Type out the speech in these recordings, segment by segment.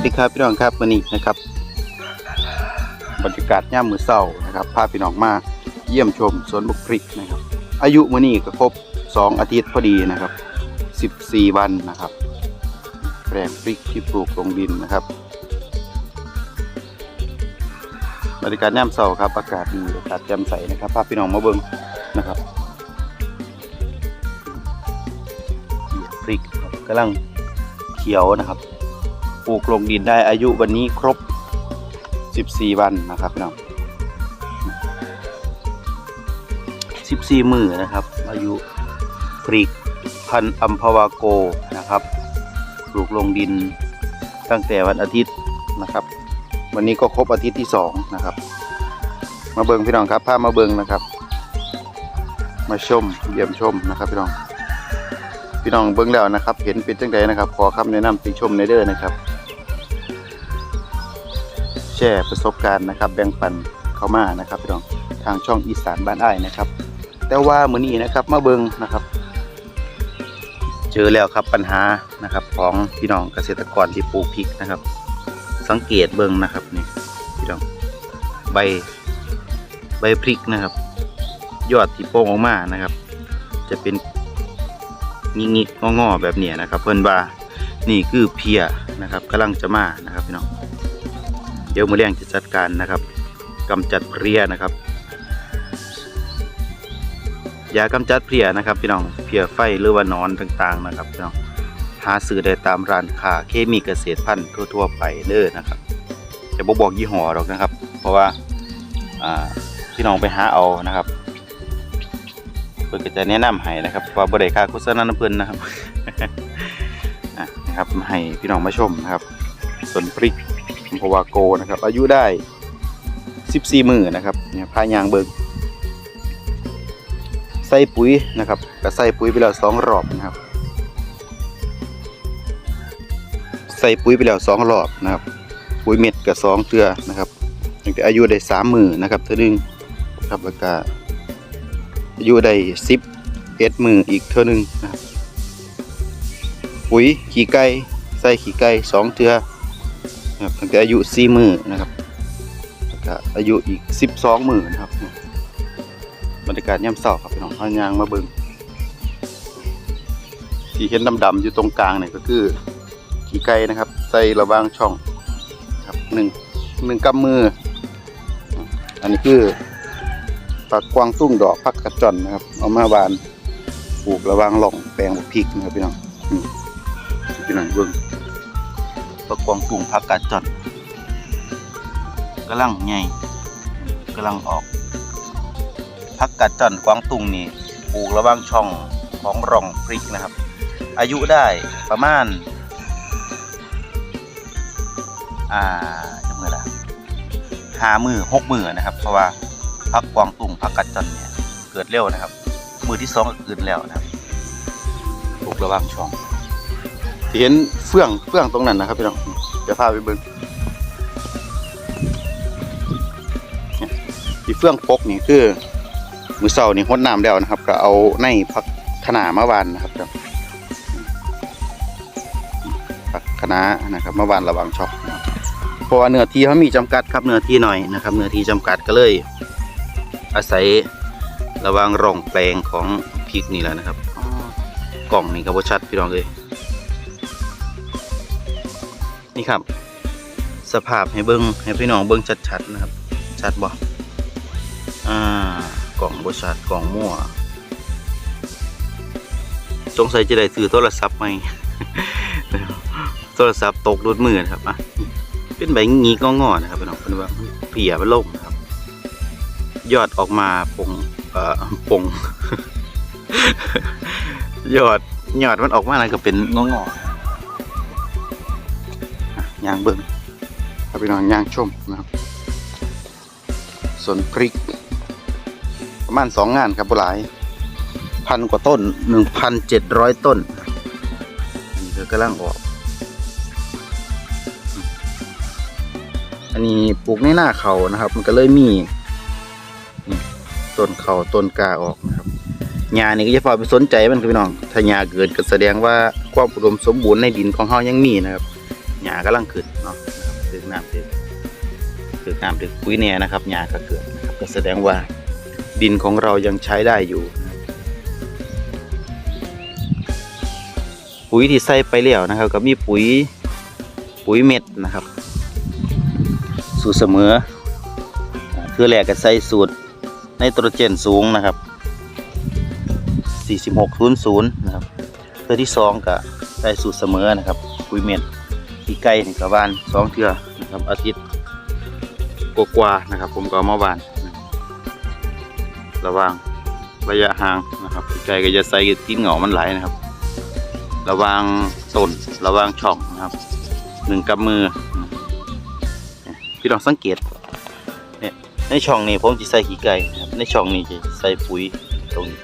วัสดีครับพี่น้องครับวันนี้นะครับ บรรยากาศย่ามมือเศร้านะครับพาพี่น้องมาเยี่ยมชมสวนบุกพริกนะครับ อายุมือนี้ก็ครบ 2 อาทิตย์พอดีนะครับ 14 วันนะครับแปลงพริกที่ปลูกลงดินนะครับ บรรยากาศย่ามเศร้าครับอากาศดีอากาศแจ่มใสนะครับพาพี่น้องมาเบิ่งนะครับพริกกำลังเขียวนะครับ ปลูกลงดินได้อายุวันนี้ครบ 14 วันนะครับพี่น้อง14 มือนะครับ อายุพริกพันอัมพวาโกนะครับ ปลูกลงดินตั้งแต่วันอาทิตย์นะครับ วันนี้ก็ครบอาทิตย์ที่2นะครับ มาเบิงพี่น้องครับพามาเบิงนะครับ มาชมเยี่ยมชมนะครับพี่น้องพี่น้องเบิ้งแล้วนะครับ เห็นเป็นจังใดนะครับ ขอคำแนะนำติชมในเด้อนะครับ ชร์ประสบการณ์นะครับแบ่งปันเข้ามานะครับพี่น้องทางช่องอีสานบ้านอ้ายนะครับ แต่ว่ามื้อนี้นะครับมาเบิงนะครับ เจอแล้วครับปัญหานะครับของพี่น้องเกษตรกรที่ปลูกพริกนะครับ สังเกตเบิงนะครับนี่พี่น้องใบใบพริกนะครับ ยอดที่โป่งออกมานะครับ จะเป็นงิงิงอๆแบบเนี้ยนะครับ เพิ่นว่านี่คือเพียนะครับกำลังจะมานะครับพี่น้อง เดี๋ยวมือแรงจะจัดการนะครับกำจัดเพลียนะครับยากำจัดเพลียนะครับพี่น้องเพลียไฟหรือว่านอนต่างๆนะครับพี่น้องหาซื้อได้ตามร้านค้าเคมีเกษตรพันธุ์ทั่ว ๆ ไปเด้อนะครับจะบอกบอกยี่ห้อหรอกนะครับ เพราะว่าพี่น้องไปหาเอานะครับเพื่อจะแนะนำให้นะครับว่าบริการโฆษณาน้ำเพิ่นนะครับนะครับให้พี่น้องมาชมนะครับส่วนพริก พวาโกนะครับ อายุได้ 14 มือนะครับเนี่ยพายางเบิกใส่ปุ๋ยนะครับก็ใส่ปุ๋ยไปแล้วสองรอบนะครับ ใส่ปุ๋ยไปแล้วสองรอบนะครับ ปุ๋ยเม็ดกับสองเทือนะครับตั้งแต่อายุได้สามมือนะครับเท่านึงครับแล้วก็อายุได้สิบเอ็ดมืออีกเท่านึงนะครับปุ๋ยขี้ไก่ใส่ขี้ไก่สองเทือ นะครับตั้งแต่อายุสี่มือนะครับแล้วก็อายุอีกสิบสองมือนะครับบรรยากาศย่ำเศร้าครับพี่น้องพายางมาเบิงที่เห็นดำๆอยู่ตรงกลางเนี่ยก็คือขี้ไก่นะครับ ใส่ระวางช่องครับหนึ่งหนึ่งกำมือ อันนี้คือผักกวางตุ้งดอกผักกระจอนนะครับ เอามาบานปลูกระวางหล่องแปลงบักพริกนะครับพี่น้องพี่น้องเบิ่ง ผักกวางตุ้งผักกระจอนกำลังใหญ่กำลังออกผักกระจอนกวางตุ้งนี่ปลูกระหวางช่องของร่องพริกนะครับ อายุได้ประมาณ อ่าจังเมื่อละห้ามือหกมือนะครับ เพราะว่าพักกวางตุงพักกัดจันเนี่ย เกิดเร็วนะครับ มือที่สองก็เกิดแล้วนะครับปลูกระว่างช่อง เห็นเฟื่องเฟื่องตรงนั้นนะครับพี่น้องจะพาไปเบิ่งเนี่ยที่เฟื่องปกนี่คือมือเสานี่หดน้ำแล้วนะครับ ก็เอาในพักขนามาหวานนะครับครับพักคะน้านะครับมาหวานระหว่างช่องนะครับเพราะว่าเนื้อที่เขามีจำกัดครับเนื้อที่หน่อยนะครับ เนื้อที่จำกัดก็เลย อาศัยระหวางร่องแปลงของพริกนี่แหละนะครับอ๋อกล่องนี่ก็บ่ชัดพี่น้องเลย นี่ครับ สภาพให้เบิ้งให้พี่น้องเบิ้งชัดๆนะครับ ชัดบ่อ่ากล่องบ่ชัดกล่องมั่วสงสัยจะได้ซื้อโทรศัพท์ใหมโทรศัพท์ตกรุดมือนะครับอะเป็นใบบงี้งอๆนะครับพี่น้องเป็นว่าเพียมันล่มนะครับ ยอดออกมาปงเอ่อปงยอดยอดมันออกมาอะไรก็เป็นงองๆ ย่างเบิ้งครับพี่น้องย่างชมนะครับส่วนพริก ประมาณสองงานครับบหลายพันกว่าต้นหนึ่งพันเจ็ดร้อยต้นอันนี้ก็กำลังออก อันนี้ปลูกในหน้าเขานะครับ มันก็เลยมีต้นเขาต้นกาออกนะครับหญ้านี่ก็จะพอไปสนใจมันครับพี่น้องถ้าหญ้าเกิดก็แสดงว่าความอุดมสมบูรณ์ในดินของเฮายังมีนะครับ หญ้ากำลังขึ้นเนาะนะครับถึงน้ำถึงถึงน้ำถึงปุ๋ยเนี่ยนะครับหญ้าก็เกิดนะครับก็แสดงว่าดินของเรายังใช้ได้อยู่ ปุ๋ยที่ใส่ไปแล้วนะครับ ก็มีปุ๋ยปุ๋ยเม็ดนะครับ สูตรเสมอ คือแรกก็ใส่สูตรไนโตรเจนสูงนะครับ 4600 นะครับเทือที่สองก็ได้สูตรเสมอนะครับ ปุ๋ยเม็ด ที่ไก่นี่ก็หวานสองเทือนะครับอาทิตย์กว่านะครับ ผมก็เอามาหวาน ระว่างระยะห่างนะครับที่ไก่ก็จะใส่กินเหงามันไหลนะครับ ระว่างต้นระว่างช่องนะครับหนึ่งกำมือพี่ลองสังเกตเนี่ยในช่องนี้ผมจะใส่ขี้ไก่ครับในช่องนี้จะใส่ปุ๋ยตรงนี้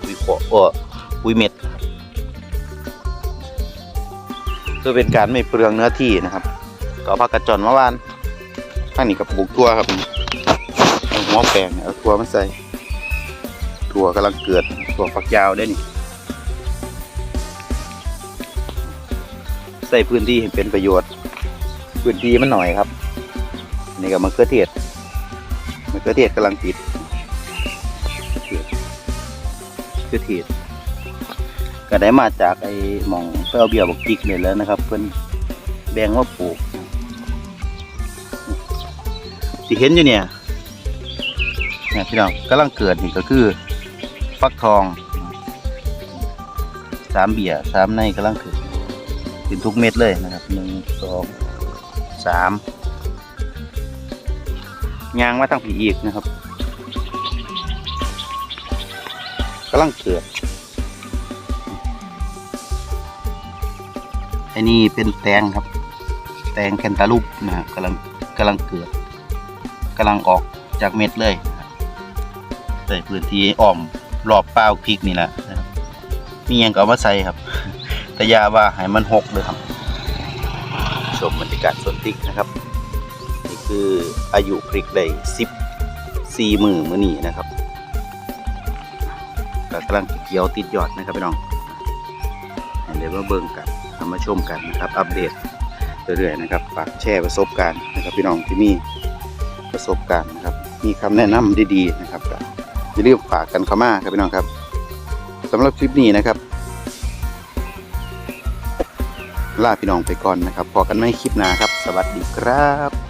ปุ๋ยขอเออปุ๋ยเม็ดนะครับ เพื่อเป็นการไม่เปลืองเนื้อที่นะครับก็เอาผักกระจอนมาวานข้างนี้กับปลูกทั่วครับเอาหัวแปลงเอาทั่วมาใส่ถั่วกำลังเกิดถั่วฝักยาวได้นี่ใส่พื้นที่ให้เป็นประโยชน์ พื้นที่มันหน่อยครับ นี่ก็มะเขือเทศมะเขือเทศกำลังติดมะเขือเทศคือถีด ก็ได้มาจากไอ้หมองเป้าเบียบอกจิกเลยแล้วนะครับ เพิ่อนแบ่งว่าปลูกที่เห็นอยู่เนี่ยเนี่ยพี่น้องกำลังเกิดนี่ก็คือฟักทองสามเบียสามในกำลังเกิดขึ้นทุกเม็ดเลยนะครับหนึ่งสองสามยางมาทั้งผีอีกนะครับกำลังเกิด อันนี้เป็นแตงครับ แตงแคนตาลูปนะครับกำลังกำลังเกิดกำลังออกจากเม็ดเลยใส่พื้นที่อ้อมรอบเป้าพริกนี่แหละนะครับมียังก็มาใส่ครับ แต่ยาว่าให้มันหกเลยครับชมบรรยากาศสวนพริกนะครับ นี่คืออายุพริกได้สิบสี่มือมือนี้นะครับกำลังเกี่ยวติดยอดนะครับพี่น้องให้เดี๋ยวมาเบิ่งกัน มาชมกันนะครับ อัปเดตเรื่อยๆนะครับฝากแชร์ประสบการณ์นะครับพี่น้องที่มีประสบการณ์นะครับ มีคำแนะนำดีๆนะครับก็อย่าลืมฝากกันเข้ามาครับพี่น้องครับสำหรับคลิปนี้นะครับลาพี่น้องไปก่อนนะครับพอกันไม่คลิปหน้าครับ สวัสดีครับ